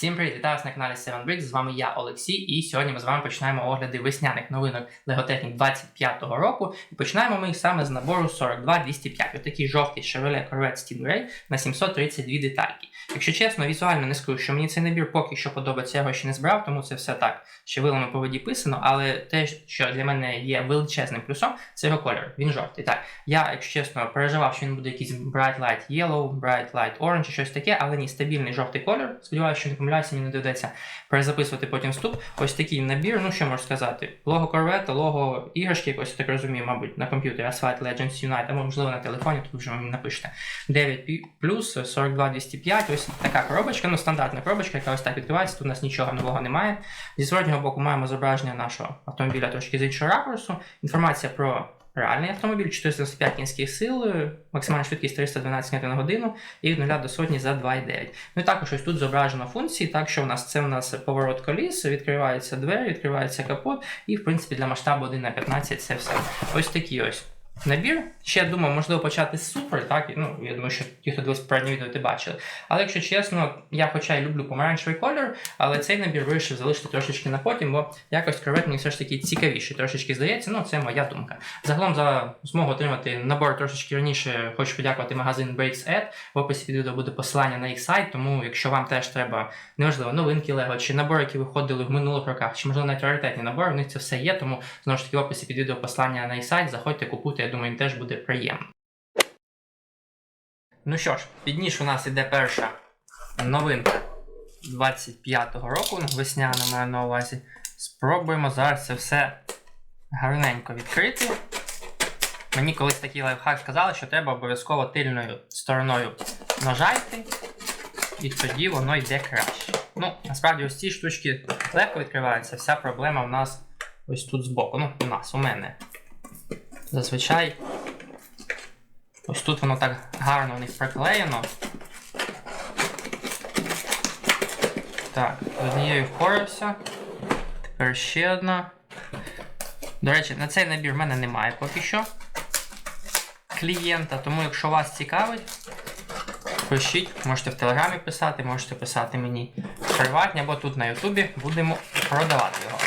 Всім привіт, вітаю вас на каналі 7 Bricks, з вами я, Олексій, і сьогодні ми з вами починаємо огляди весняних новинок Technic 25-го року. І починаємо ми їх саме з набору 42205. Отакий жовтий Chevrolet Corvette Stingray на 732 детальки. Якщо чесно, візуально не скажу, що мені цей набір поки що подобається, я його ще не збирав, тому це все так ще вилами по воді писано, але те, що для мене є величезним плюсом, це його кольор. Він жовтий. Так, я, якщо чесно, переживав, що він буде якийсь Bright Light Yellow, Bright Light Orange щось таке, але ні, стабільний жовтий кольор. Сподіваюся, що не помиляюся, мені доведеться перезаписувати потім вступ. Ось такий набір, ну що можу сказати, лого Corvette, лого іграшки, якось я так розумію, мабуть, на комп'ютері Asphalt Legends Unite, або можливо на телефоні, тут вже мені напишете. 9 плюс 42205, ось така коробочка, ну стандартна коробочка, яка ось так відкривається, тут у нас нічого нового немає. Зі зворотнього боку маємо зображення нашого автомобіля трошки з іншого ракурсу. Інформація про реальний автомобіль, 495 кінських сил, максимальна швидкість 312 км на годину і від 0 до сотні за 2,9. Ну і також ось тут зображено функції, так що в нас це у нас поворот коліс, відкриваються двері, відкривається капот, і в принципі для масштабу 1 на 15 це все. Ось такі ось. Набір. Ще я думав, можливо, почати з супер, так? Ну, я думаю, що ті, хто дивився попереднє відео, ти бачили. Але якщо чесно, я хоча й люблю помаранчевий колір, але цей набір вирішив залишити трошечки на потім, бо якось корвет мені все ж таки цікавіший, трошечки здається, ну це моя думка. Загалом за змогу отримати набор трошечки раніше, хочу подякувати магазин Breaks Ed. В описі під відео буде посилання на їх сайт, тому якщо вам теж треба, неважливо, новинки Lego, чи набори, які виходили в минулих роках, чи можливо навіть раритетні набори, в них це все є, тому знову ж таки в описі під відео посилання на їх сайт, заходьте, купуйте, думаю, теж буде приємно. Ну що ж, під ніж у нас іде перша новинка 25-го року, весняна маю на увазі. Спробуємо зараз це все гарненько відкрити. Мені колись такий лайфхак сказали, що треба обов'язково тильною стороною нажати, і тоді воно йде краще. Ну, насправді ось ці штучки легко відкриваються, вся проблема у нас ось тут збоку. Ну, у нас, у мене. Зазвичай ось тут воно так гарно у них приклеєно. Так, з однією впорався. Тепер ще одна. До речі, на цей набір в мене немає поки що клієнта, тому якщо вас цікавить, пишіть, можете в телеграмі писати, можете писати мені приватні або тут на Ютубі будемо продавати його.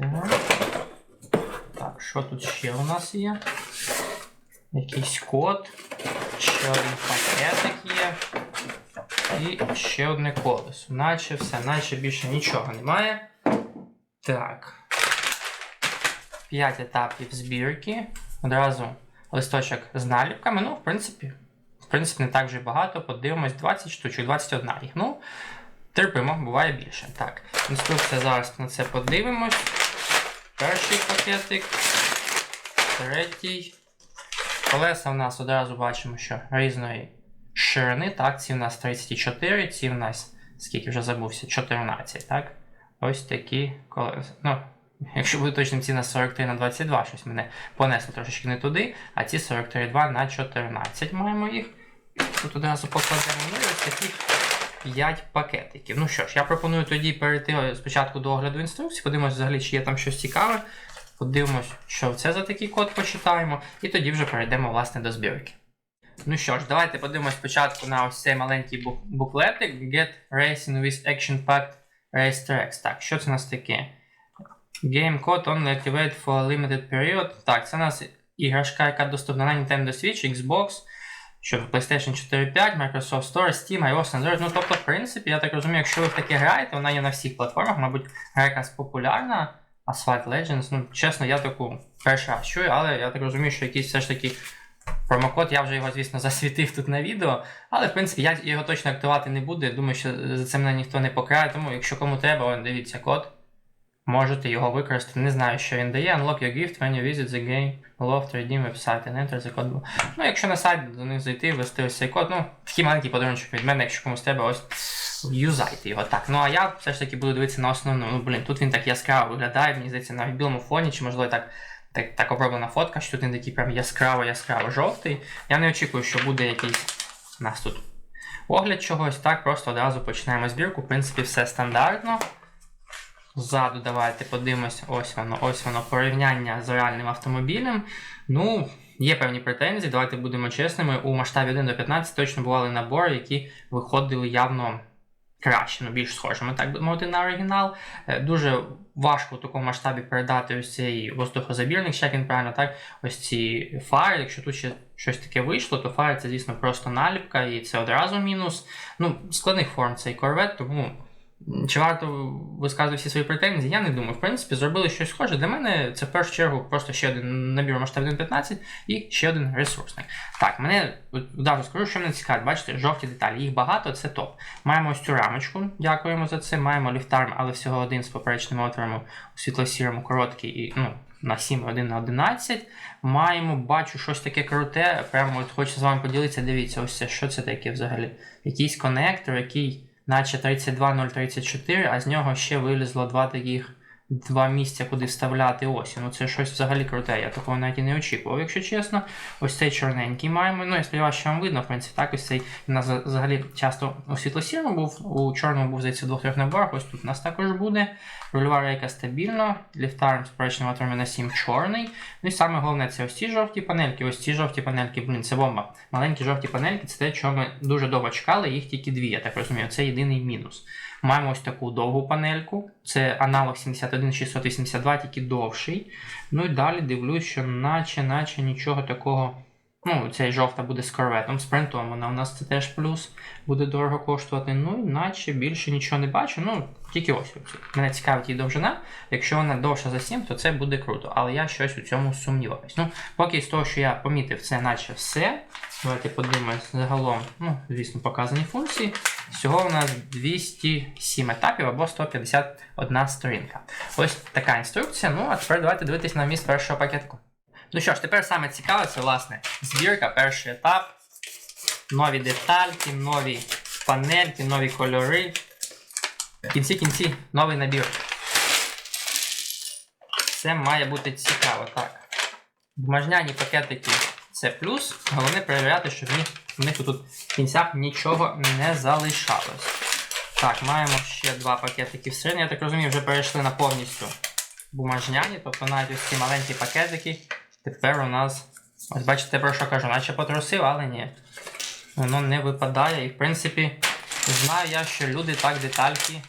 Так. Так, що тут ще у нас є? Якийсь код, ще один пакетик є. І ще одне колесо. Наче все, наче більше нічого немає. Так. 5 етапів збірки. Одразу листочок з наліпками. Ну, в принципі, в принципі, не так вже багато. Подивимось, 20 штучок, 21 їх. Ну, терпимо, буває більше. Так, інструкція зараз на це подивимось. Перший пакетик. Третій. Колеса в нас одразу бачимо, що різної ширини. Так, ці в нас 34, ці в нас, скільки вже забувся, 14, так? Ось такі колеса. Ну, якщо бути точним, ці на 43 на 22, щось мене понесло трошечки не туди, а ці 43,2 на 14 маємо їх. Тут одразу покладемо ну, ось такі 5 пакетиків. Ну що ж, я пропоную тоді перейти спочатку до огляду інструкції, подивимося взагалі, чи є там щось цікаве. Подивимось, що це за такий код почитаємо, і тоді вже перейдемо власне до збірки. Ну що ж, давайте подивимось спочатку на ось цей маленький бук- буклетик Get Racing with Action Packed Race Tracks. Так, що це у нас таке? Game code only activate for a limited period. Так, це у нас іграшка, яка доступна на Nintendo Switch, Xbox, що PlayStation 4 5, Microsoft Store, Steam, iOS, Android. Ну, тобто, в принципі, я так розумію, якщо ви в таке граєте, вона є на всіх платформах, мабуть, гра якась популярна. Asphalt Legends, ну, чесно, я таку перший раз чую, але я так розумію, що якийсь все ж таки промокод, я вже його, звісно, засвітив тут на відео, але в принципі я його точно активувати не буду. Я думаю, що за це мене ніхто не покарає, тому якщо кому треба, дивіться код. Можете його використати. Не знаю, що він дає. Unlock your gift when you visit the game Loft Redeem website and enter the code. Ну, якщо на сайт до них зайти, ввести ось цей код, ну, такий маленький подарунок від мене, якщо комусь треба, ось юзайте його. Так, ну а я все ж таки буду дивитися на основну. Ну, блін, тут він так яскраво виглядає, мені здається, на білому фоні, чи можливо так. Так, так оброблена фотка, що тут він такий прям яскраво-яскраво жовтий. Я не очікую, що буде якийсь у нас тут огляд чогось. Так, просто одразу починаємо збірку. В принципі, все стандартно. Ззаду давайте подивимось, ось воно, ось воно порівняння з реальним автомобілем. Ну, є певні претензії, давайте будемо чесними. У масштабі 1 до 15 точно бували набори, які виходили явно краще, ну більш схожими, так би мовити, на оригінал. Е, Дуже важко в такому масштабі передати ось цей воздухозабірник, як він правильно, так, ось ці фари. Якщо тут ще щось таке вийшло, то фари це, звісно, просто наліпка, і це одразу мінус. Ну, складних форм цей корвет, тому. Чи варто висказувати всі свої претензії? Я не думаю. В принципі, зробили щось схоже. Для мене це в першу чергу просто ще один набір масштаб 1.15 і ще один ресурсник. Так, мене одразу скажу, що мене цікавить. Бачите, жовті деталі. Їх багато, це топ. Маємо ось цю рамочку, дякуємо за це. Маємо ліфтарм, але всього один з поперечними отворами у світло-сірому короткий і ну, на 7, 1 на 11. Маємо, бачу, щось таке круте. Прямо от хочу з вами поділитися. Дивіться, ось це, що це таке взагалі? Якийсь коннектор, який наче 32034, а з нього ще вилізло два таких. Два місця, куди вставляти осі. Ну це щось взагалі круте. Я такого навіть і не очікував, якщо чесно. Ось цей чорненький маємо. Ну, я сподіваюся, що вам видно, в принципі, так ось цей у нас взагалі часто у світло-сірому був, у чорному був здається двох трьох наборах. Ось тут у нас також буде. Рульова рейка стабільно, ліфтарм з поречним на 7 чорний. Ну і саме головне це ось ці жовті панельки. Ось ці жовті панельки, блін, це бомба. Маленькі жовті панельки це те, чого ми дуже довго чекали, їх тільки дві, я так розумію. Це єдиний мінус. Маємо ось таку довгу панельку. Це аналог 71682, тільки довший. Ну і далі дивлюсь, що наче, наче нічого такого. Ну, цей жовта буде з корветом, з принтом, вона у нас це теж плюс буде дорого коштувати. Ну, і наче більше нічого не бачу. Ну, тільки ось. Мене цікавить її довжина. Якщо вона довша за 7, то це буде круто. Але я щось у цьому сумніваюсь. Ну, поки з того, що я помітив, це наче все. Давайте подивимось загалом, ну, звісно, показані функції. Всього у нас 207 етапів або 151 сторінка. Ось така інструкція. Ну, а тепер давайте дивитись на вміст першого пакетку. Ну що ж, тепер саме цікаве, це власне збірка, перший етап. Нові детальки, нові панельки, нові кольори. В кінці кінці новий набір. Це має бути цікаво, так. Бумажняні пакетики це плюс. Головне перевіряти, щоб в них, тут в кінцях нічого не залишалось. Так, маємо ще два пакетики всередині. Я так розумію, вже перейшли на повністю бумажняні, тобто навіть ось ці маленькі пакетики. Тепер у нас. Ось бачите, про що кажу, наче потрусив, але ні. Воно не випадає. І в принципі, знаю я, що люди так детальки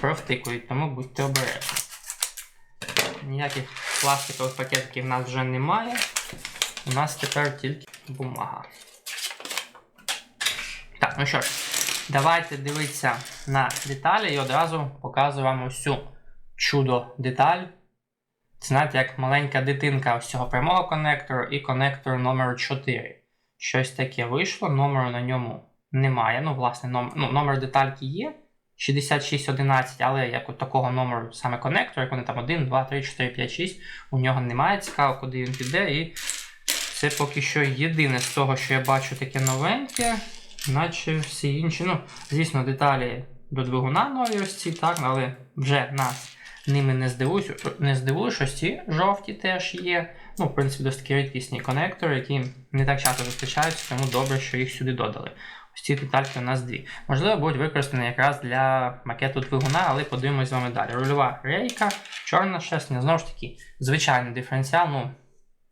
провтикують, тому будьте обережні. Ніяких пластикових пакетиків в нас вже немає. У нас тепер тільки бумага. Так, ну що ж, давайте дивитися на деталі і одразу показую вам цю чудо деталь. Це знаєте, як маленька дитинка ось цього прямого конектору і конектор номер 4. Щось таке вийшло, номеру на ньому немає. Ну, власне, ном... ну, номер детальки є 6611, але як от такого номеру саме конектора, як вони там 1, 2, 3, 4, 5, 6, у нього немає. Цікаво, куди він піде. І це поки що єдине з того, що я бачу таке новеньке, наче всі інші. Ну, звісно, деталі до двигуна нові ось ці, так, але вже нас ними не здивуюсь, не здивуюсь, ось ці жовті теж є. Ну, в принципі, досить такі рідкісні конектори, які не так часто зустрічаються, тому добре, що їх сюди додали. Ось ці детальки у нас дві. Можливо, будуть використані якраз для макету двигуна, але подивимось з вами далі. Рульова рейка, чорна шесня, знову ж таки, звичайний диференціал, ну,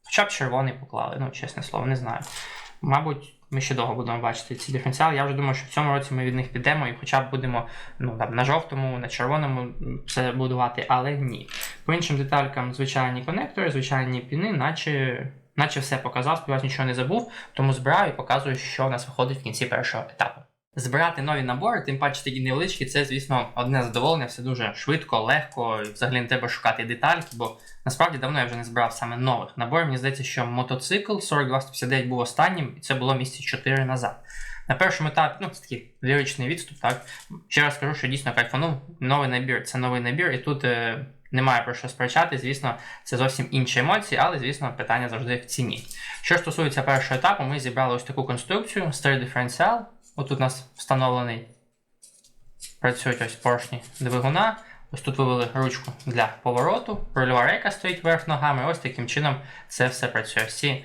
хоча б червоний поклали, ну, чесне слово, не знаю. Мабуть, ми ще довго будемо бачити ці диференціали. Я вже думаю, що в цьому році ми від них підемо і хоча б будемо ну, там, на жовтому, на червоному все будувати, але ні. По іншим деталькам звичайні конектори, звичайні піни, наче, наче все показав, співач нічого не забув, тому збираю і показую, що у нас виходить в кінці першого етапу. Збирати нові набори, тим паче такі невеличкі, це, звісно, одне задоволення, все дуже швидко, легко, і взагалі не треба шукати детальки, бо насправді давно я вже не збирав саме нових наборів. Мені здається, що мотоцикл 4259 був останнім, і це було місяці 4 назад. На першому етапі, ну, це такий ліричний відступ, так. Ще раз скажу, що дійсно кайфанув. Новий набір це новий набір, і тут е, немає про що сперечати. Звісно, це зовсім інші емоції, але, звісно, питання завжди в ціні. Що стосується першого етапу, ми зібрали ось таку конструкцію, старий диференціал. Отут у нас встановлений. Працюють ось поршні двигуна. Ось тут вивели ручку для повороту. Рульова рейка стоїть вверх ногами. Ось таким чином це все працює. Всі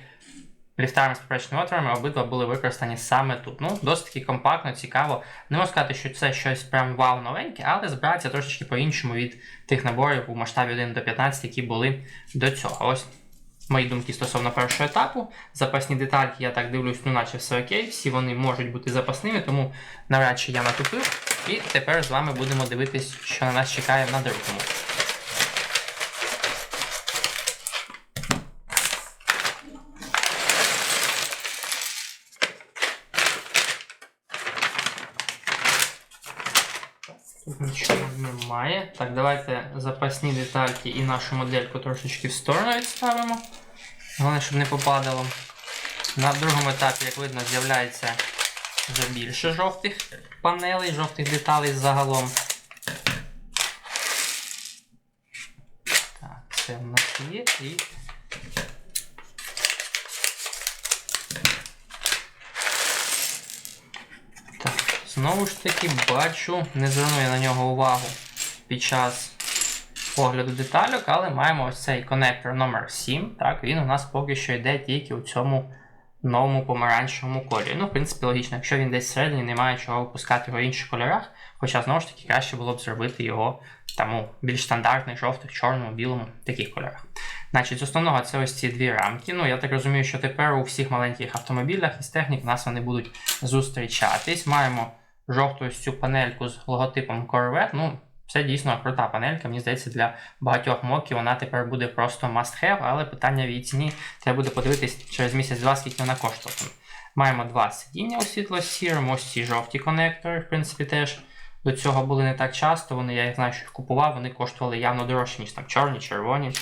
ліфтарами з поперечними отворами обидва були використані саме тут. Ну, досить таки компактно, цікаво. Не можу сказати, що це щось прям вау новеньке, але збирається трошечки по-іншому від тих наборів у масштабі 1 до 15, які були до цього. Ось мої думки стосовно першого етапу. Запасні детальки, я так дивлюсь, ну наче все окей, всі вони можуть бути запасними, тому навряд чи я натупив. І тепер з вами будемо дивитись, що на нас чекає на другому. Тут нічого немає. Так, давайте запасні детальки і нашу модельку трошечки в сторону відставимо. Головне, щоб не попадало. На другому етапі, як видно, з'являється вже більше жовтих панелей, жовтих деталей загалом. Так, це в нас є і. Знову ж таки бачу, не зверну я на нього увагу під час огляду детальок, але маємо ось цей конектор номер 7 Так, він у нас поки що йде тільки у цьому новому помаранчевому кольорі. Ну, в принципі, логічно, якщо він десь всередині, немає чого випускати його в інших кольорах. Хоча, знову ж таки, краще було б зробити його там у більш стандартних, жовтих, чорному, білому, таких кольорах. Значить, з основного це ось ці дві рамки. Ну, я так розумію, що тепер у всіх маленьких автомобілях із технік у нас вони будуть зустрічатись. Маємо жовту ось цю панельку з логотипом Corvette. Ну, це дійсно крута панелька. Мені здається, для багатьох моків вона тепер буде просто must have, але питання в її ціні треба буде подивитись через місяць-два, скільки вона коштуватиме. Маємо два сидіння у світло сірому, ось ці жовті конектори, в принципі, теж до цього були не так часто. Вони, я їх знаю, що їх купував, вони коштували явно дорожче, ніж там чорні, червоні.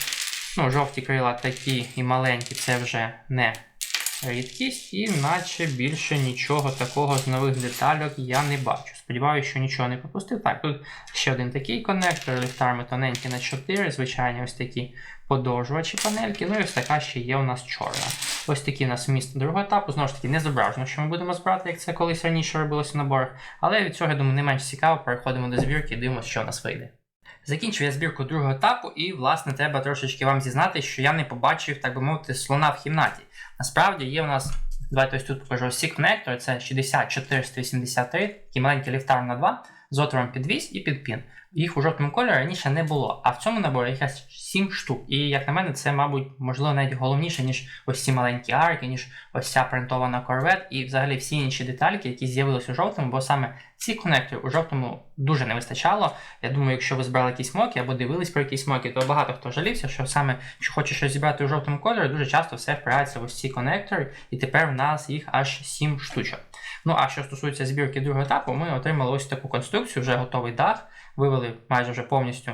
Ну, жовті крила такі і маленькі, це вже не рідкість, і наче більше нічого такого з нових детальок я не бачу. Сподіваюся, що нічого не пропустив. Так, тут ще один такий коннектор, ліфтарми тоненькі на 4, звичайні ось такі подовжувачі панельки. Ну і ось така ще є у нас чорна. Ось такий у нас вміст другого етапу. Знову ж таки, не зображено, що ми будемо збирати, як це колись раніше робилося в наборах. Але від цього, я думаю, не менш цікаво, переходимо до збірки і дивимося, що у нас вийде. Закінчив я збірку другого етапу, і, власне, треба трошечки вам зізнати, що я не побачив, так би мовити, слона в кімнаті. Насправді є у нас, давайте ось тут покажу всі конектори, це 60483, такий маленький ліфтар на 2 з отвором під вісь і під пін. Їх у жовтому кольорі раніше не було, а в цьому наборі їх 7 штук. І, як на мене, це, мабуть, можливо, навіть головніше, ніж ось ці маленькі арки, ніж ось ця принтована Corvette і взагалі всі інші детальки, які з'явилися у жовтому, бо саме ці конектори у жовтому дуже не вистачало. Я думаю, якщо ви збирали якісь моки або дивились про якісь моки, то багато хто жалівся, що саме, якщо хочеш щось зібрати у жовтому кольорі, дуже часто все впирається в ось ці конектори, і тепер в нас їх аж 7 штучок. Ну а що стосується збірки другого етапу, ми отримали ось таку конструкцію, вже готовий дах, вивели майже вже повністю.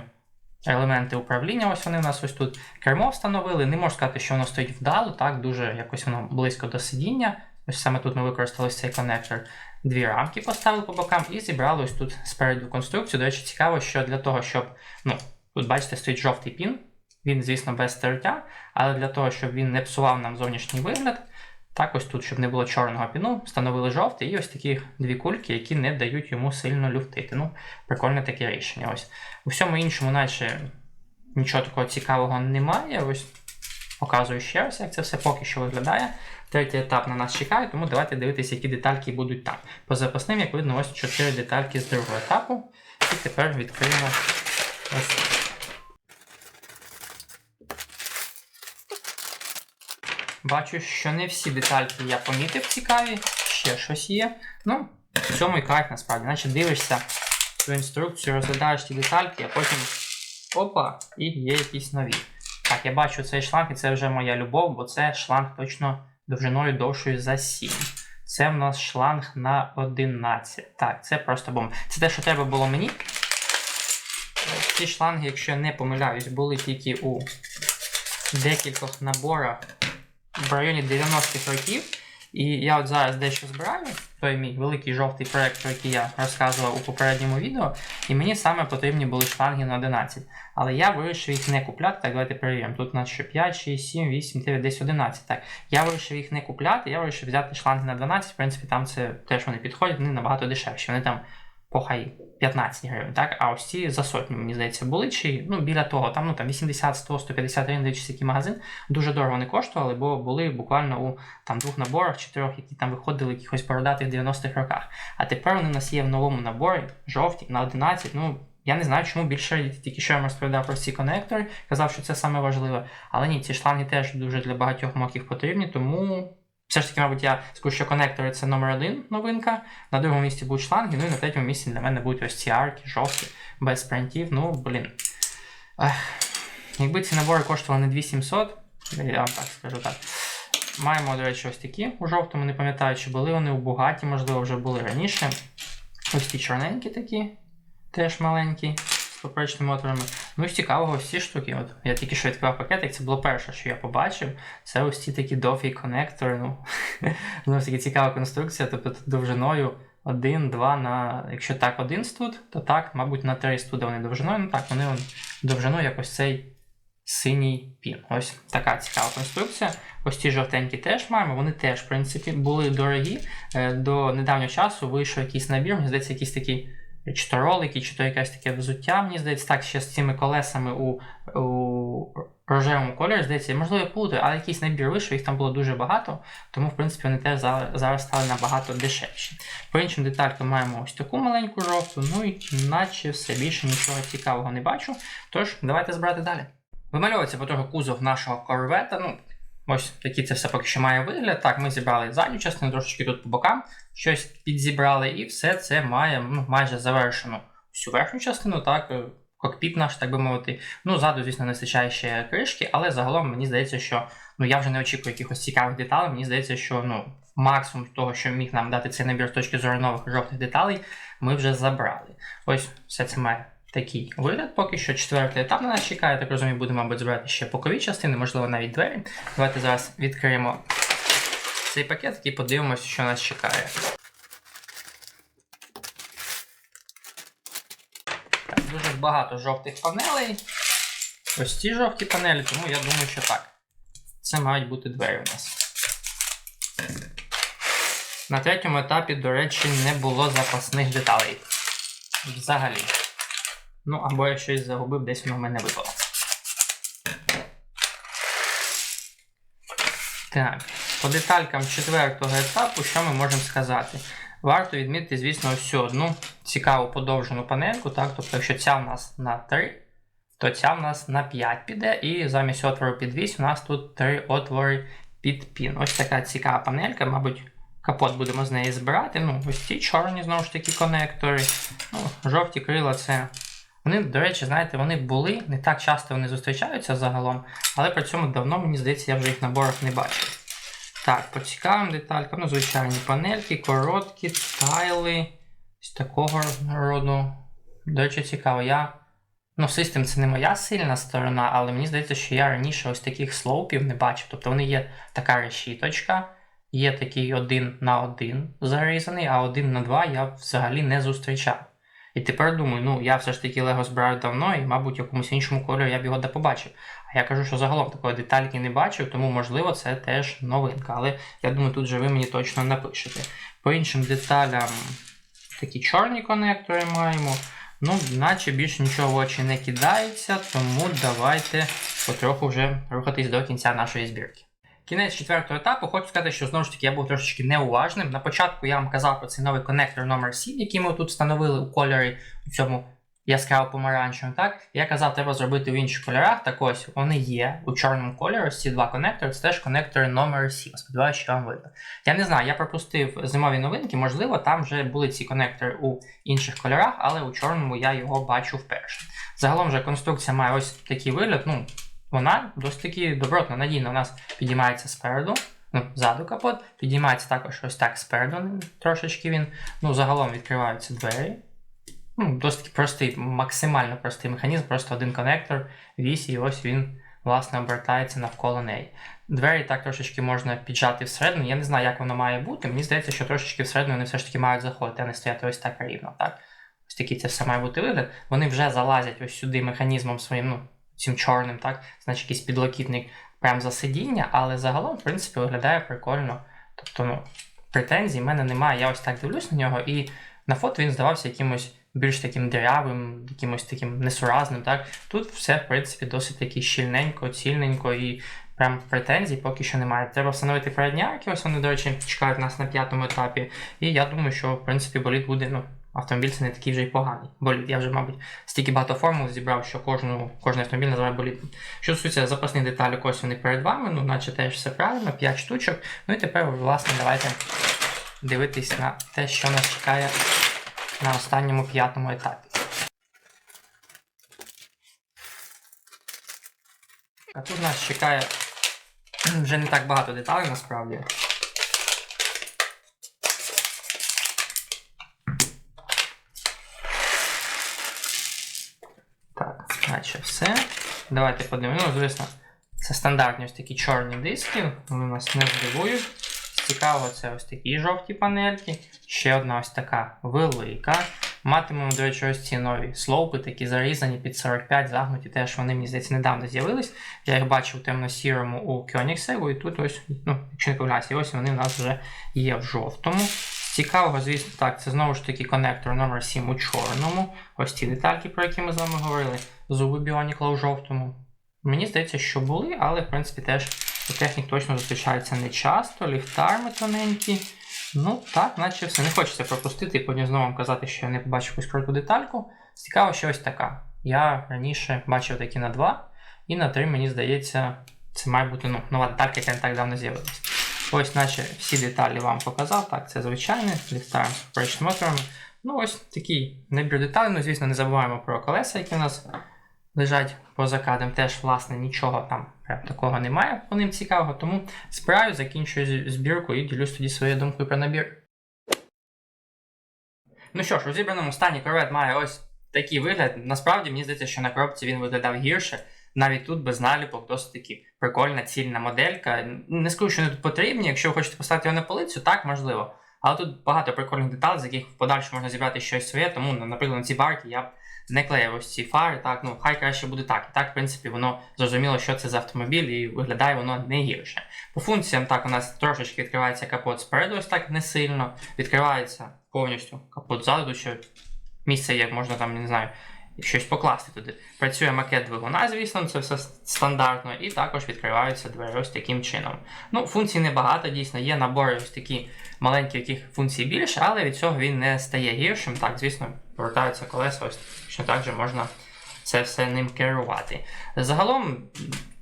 Елементи управління, ось вони у нас ось тут кермо встановили. Не можу сказати, що воно стоїть вдало, так, дуже якось воно близько до сидіння. Ось саме тут ми використали цей коннектор. Дві рамки поставили по бокам і зібрали ось тут спереду конструкцію. До речі, цікаво, що для того, щоб. ну, Тут, бачите, стоїть жовтий пін, він, звісно, без стертя, але для того, щоб він не псував нам зовнішній вигляд, так ось тут, щоб не було чорного піну, встановили жовтий і ось такі дві кульки, які не дають йому сильно люфтити. Ну, прикольне таке рішення. Ось. У всьому іншому, наче нічого такого цікавого немає. Ось показую ще раз, як це все поки що виглядає. Третій етап на нас чекає, тому давайте дивитися, які детальки будуть там. По запасним, як видно, ось 4 детальки з другого етапу. І тепер відкриємо ось. Бачу, що не всі детальки я помітив цікаві, ще щось є. Ну, в цьому і кайф насправді. Значить дивишся цю інструкцію, розглядаєш ті детальки, а потім опа, і є якісь нові. Так, я бачу цей шланг, і це вже моя любов, бо це шланг точно довжиною довшою за 7. Це в нас шланг на 11. Так, це просто бомба. Це те, що треба було мені. Ці шланги, якщо не помиляюсь, були тільки у декількох наборах в районі 90-х років. І я от зараз дещо збираю, той мій великий жовтий проєкт, про який я розказував у попередньому відео, і мені саме потрібні були шланги на 11. Але я вирішив їх не купляти. Так, давайте перевіримо. Тут у нас ще 5, 6, 7, 8, 9, десь 11. Так, я вирішив їх не купляти, я вирішив взяти шланги на 12. В принципі, там це теж вони підходять, вони набагато дешевші. Вони там по хай 15 гривень, так? А ось ці за сотню, мені здається, були чи ну біля того, там ну там 80, 100, 150 гривень, дивлячись, який магазин. Дуже дорого вони коштували, бо були буквально у там двох наборах, чотирьох, які там виходили в якихось бородатих 90-х роках. А тепер вони у нас є в новому наборі, жовті на 11. Ну я не знаю, чому більше тільки що я вам розповідав про ці конектори, казав, що це саме важливе. Але ні, ці шланги теж дуже для багатьох моків потрібні, тому. Все ж таки, мабуть, я скажу, що конектори це номер один новинка. На другому місці будуть шланги, ну і на третьому місці для мене будуть ось ці арки, жовті, без принтів. Ну, блін. Ех. Якби ці набори коштували не 2700, я вам так скажу так. Маємо, до речі, ось такі у жовтому, не пам'ятаю, чи були вони у Бугаті, можливо, вже були раніше. Ось ті чорненькі такі, теж маленькі, поперечними отворами. Ну, з цікавого, ці штуки. От я тільки що відкривав пакетик, це було перше, що я побачив. Це ось ці такі довгі конектори. Ну, знову таки цікава конструкція, тобто тут довжиною 1, 2 на. Якщо так, один студ, то так, мабуть, на 3 студа вони довжиною. Ну так, вони довжиною якось цей синій пін. Ось така цікава конструкція. Ось ці жовтенькі теж маємо. Вони теж, в принципі, були дорогі. Е, До недавнього часу вийшов якийсь набір, здається, якийсь такий. Чи то ролики, чи то якесь таке взуття, мені здається, так, ще з цими колесами у у рожевому кольорі, здається, можливо, я плутаю, але якийсь набір вийшов, їх там було дуже багато, тому, в принципі, вони теж зараз стали набагато дешевші. По іншим деталькам маємо ось таку маленьку жовту, ну і наче все більше нічого цікавого не бачу. Тож, давайте збирати далі. Вимальовується потроху кузов нашого корвета. ну, Ось такий це все поки що має вигляд. Так, ми зібрали задню частину, трошечки тут по бокам, щось підзібрали, і все це має ну, майже завершену всю верхню частину, так, е, кокпіт наш, так би мовити. Ну, ззаду, звісно, не вистачає ще кришки, але загалом мені здається, що ну, я вже не очікую якихось цікавих деталей. Мені здається, що ну, максимум того, що міг нам дати цей набір з точки зору нових жовтих деталей, ми вже забрали. Ось все це має такий вигляд поки що. Четвертий етап на нас чекає. Так розумію, будемо, мабуть, збирати ще бокові частини, можливо, навіть двері. Давайте зараз відкриємо цей пакет і подивимося, що нас чекає. Так, Дуже багато жовтих панелей. Ось ці жовті панелі, тому я думаю, що так. Це мають бути двері у нас. На третьому етапі, до речі, не було запасних деталей. Взагалі. Ну, або я щось загубив, десь воно в мене випало. Так, по деталькам четвертого етапу, що ми можемо сказати? Варто відмітити, звісно, ось одну цікаву подовжену панельку. Так? Тобто, якщо ця в нас на 3, то ця в нас на 5 піде, і замість отвору під 8 у нас тут 3 отвори під пін. Ось така цікава панелька, мабуть. Капот будемо з неї збирати. Ну, ось ці чорні, знову ж таки, конектори. Ну, Жовті крила це вони, до речі, знаєте, вони були, не так часто вони зустрічаються загалом, але при цьому давно, мені здається, я вже їх в наборах не бачив. Так, по цікавим деталькам, ну, звичайні панельки, короткі, тайли з такого роду. До речі, цікаво, я. Ну, систем це не моя сильна сторона, але мені здається, що я раніше ось таких слоупів не бачив. Тобто вони є така решіточка, є такий один на один зарізаний, а один на два я взагалі не зустрічав. І тепер думаю, ну я все ж таки Лего збираю давно, і, мабуть, в якомусь іншому кольорі я б його де побачив. Я кажу, що загалом такої детальки не бачив, тому, можливо, це теж новинка. Але я думаю, тут же ви мені точно напишете. По іншим деталям такі чорні конектори маємо. Ну, наче більше нічого в очі не кидається, тому давайте потроху вже рухатись до кінця нашої збірки. Кінець четвертого етапу, хочу сказати, що знову ж таки я був трошечки неуважним. На початку я вам казав про цей новий коннектор номер 7 який ми тут встановили у кольорі у цьому яскраво помаранчевому. Так, я казав, треба зробити в інших кольорах. Так ось вони є у чорному кольорі. Ось ці два конектори, це теж конектори номер 7 Сподіваюся, що вам видно. Я не знаю, я пропустив зимові новинки, можливо, там вже були ці конектори у інших кольорах, але у чорному я його бачу вперше. Загалом же конструкція має ось такий вигляд. ну, вона досить таки добротна, надійна. У нас підіймається спереду, ну, ззаду капот, підіймається також ось так спереду, трошечки він. Ну, загалом відкриваються двері. Ну, Досить простий, максимально простий механізм, просто один конектор, вісь, і ось він, власне, обертається навколо неї. Двері так трошечки можна піджати всередину. Я не знаю, як воно має бути. Мені здається, що трошечки всередину вони все ж таки мають заходити, а не стояти ось так рівно. так? Ось такий це все має бути вигляд. Вони вже залазять ось сюди механізмом своїм. ну, цим чорним, так? Значить якийсь підлокітник прямо за сидіння, але загалом, в принципі, виглядає прикольно. Тобто, ну, претензій в мене немає. Я ось так дивлюсь на нього і на фото він здавався якимось більш таким дирявим, якимось таким несуразним. Так? Тут все, в принципі, досить таки щільненько, цільненько і прям претензій поки що немає. Треба встановити передні арки, ось вони, до речі, чекають нас на п'ятому етапі. І я думаю, що в принципі болід буде. ну, Автомобіль це не такий вже й поганий. Болід. Я вже, мабуть, стільки багато формул зібрав, що кожну, кожен автомобіль називає болідом. Що стосується запасних деталей, ось вони перед вами, ну, наче теж все правильно, 5 штучок. Ну і тепер, власне, давайте дивитись на те, що нас чекає на останньому п'ятому етапі. А тут нас чекає вже не так багато деталей насправді. Так, наче все. Давайте подивимося. Звісно, це стандартні ось такі чорні диски, вони нас не здивують. З Цікавого, це ось такі жовті панельки. Ще одна ось така велика. Матимемо, до речі, ось ці нові слоупи, такі зарізані під 45, загнуті. Теж вони, мені здається, недавно з'явились. Я їх бачив у темно-сірому у Koenigsegg, і тут ось, ну, якщо не помиляюся, ось вони у нас вже є в жовтому. Цікавого, звісно, так, це знову ж таки конектор номер 7 у чорному. Ось ці детальки, про які ми з вами говорили. Зуби Біонікла у жовтому. Мені здається, що були, але в принципі теж у технік точно зустрічаються не часто, ліфтарми тоненькі. Ну так, наче все. Не хочеться пропустити і потім знову вам казати, що я не побачив якусь круту детальку. Цікаво, що ось така. Я раніше бачив такі на 2, і на 3, мені здається, це має бути ну, нова деталька, яка не так давно з'явилася. Ось, наче всі деталі вам показав. Так, це звичайне, ліфтарм з моторами. Ну, ось такий набір деталей. Ну, звісно, не забуваємо про колеса, які у нас лежать поза кадром. Теж, власне, нічого там такого немає по ним цікавого. Тому справю закінчую збірку і ділюсь тоді своєю думкою про набір. Ну що ж, у зібраному стані корвет має ось такий вигляд. Насправді, мені здається, що на коробці він виглядав гірше. Навіть тут без наліпок досить таки прикольна цільна моделька. Не скажу, що вони тут потрібні. Якщо ви хочете поставити його на полицю, так можливо. Але тут багато прикольних деталей, з яких в подальшому можна зібрати щось своє. Тому, наприклад, на ці барки я б не клеїв ось ці фари. Так, ну хай краще буде так. І так, в принципі, воно зрозуміло, що це за автомобіль, і виглядає воно не гірше. По функціям, так, у нас трошечки відкривається капот спереду, ось так не сильно. Відкривається повністю капот ззаду, що місце є, можна там, не знаю щось покласти туди. Працює макет двигуна, звісно, це все стандартно, і також відкриваються двері ось таким чином. Ну, Функцій небагато, дійсно, є набори ось такі маленькі, яких функцій більше, але від цього він не стає гіршим. Так, звісно, повертаються колеса, ось що також можна це все ним керувати. Загалом.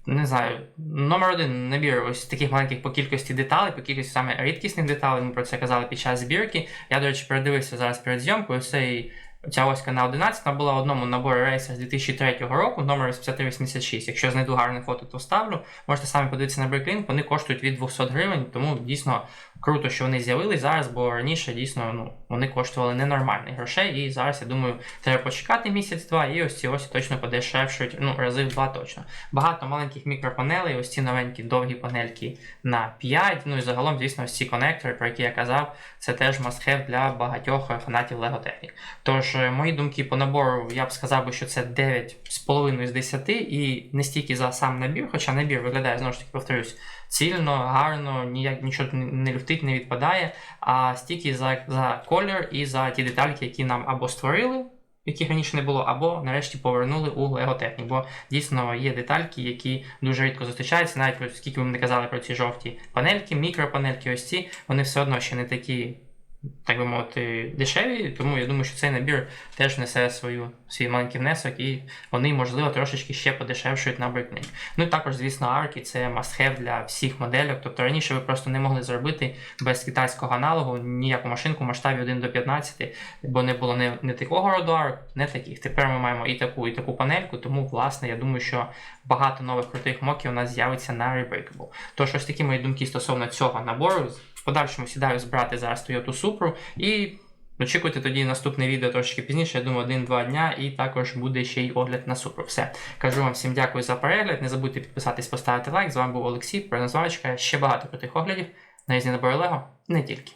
Не знаю, номер один набір ось таких маленьких по кількості деталей, по кількості саме рідкісних деталей. Ми про це казали під час збірки. Я, до речі, передивився зараз перед зйомкою цей Ця оська на 11 була в одному наборі рейсер з 2003 року, номер 5386. Якщо знайду гарне фото, то ставлю. Можете самі подивитися на Breaklink, вони коштують від 200 гривень, тому дійсно круто, що вони з'явились зараз, бо раніше дійсно ну, вони коштували ненормальних грошей. І зараз, я думаю, треба почекати місяць-два, і ось ці ось точно подешевшують, ну, рази в два точно. Багато маленьких мікропанелей, ось ці новенькі довгі панельки на 5. Ну і загалом, звісно, ось ці конектори, про які я казав, це теж must-have для багатьох фанатів Lego Technic. Тож, е, мої думки по набору, я б сказав, що це 9,5 з 10, і не стільки за сам набір, хоча набір виглядає, знову ж таки, повторюсь, цільно, гарно, ніяк нічого не люфтить, не відпадає, а стільки за за колір і за ті детальки, які нам або створили, яких раніше не було, або нарешті повернули у Lego Technic. Бо дійсно є детальки, які дуже рідко зустрічаються, навіть скільки ви не казали про ці жовті панельки, мікропанельки, ось ці, вони все одно ще не такі так би мовити, дешеві, тому я думаю, що цей набір теж несе свою, свій маленький внесок, і вони, можливо, трошечки ще подешевшують на Breakneck. Ну і також, звісно, арки це must-have для всіх моделей. Тобто раніше ви просто не могли зробити без китайського аналогу ніяку машинку в масштабі 1 до 15, бо не було не, не такого роду арк, не таких. Тепер ми маємо і таку, і таку панельку, тому, власне, я думаю, що багато нових крутих моків у нас з'явиться на Rebreakable. Тож ось такі мої думки стосовно цього набору. Подальшому сідаю збирати зараз Toyota Supra і очікуйте тоді наступне відео трошки пізніше, я думаю, один-два дня, і також буде ще й огляд на Supra. Все. Кажу вам всім дякую за перегляд. Не забудьте підписатись, поставити лайк. З вами був Олексій, Проназвачка. Ще багато крутих оглядів на різні набори Лего, не тільки.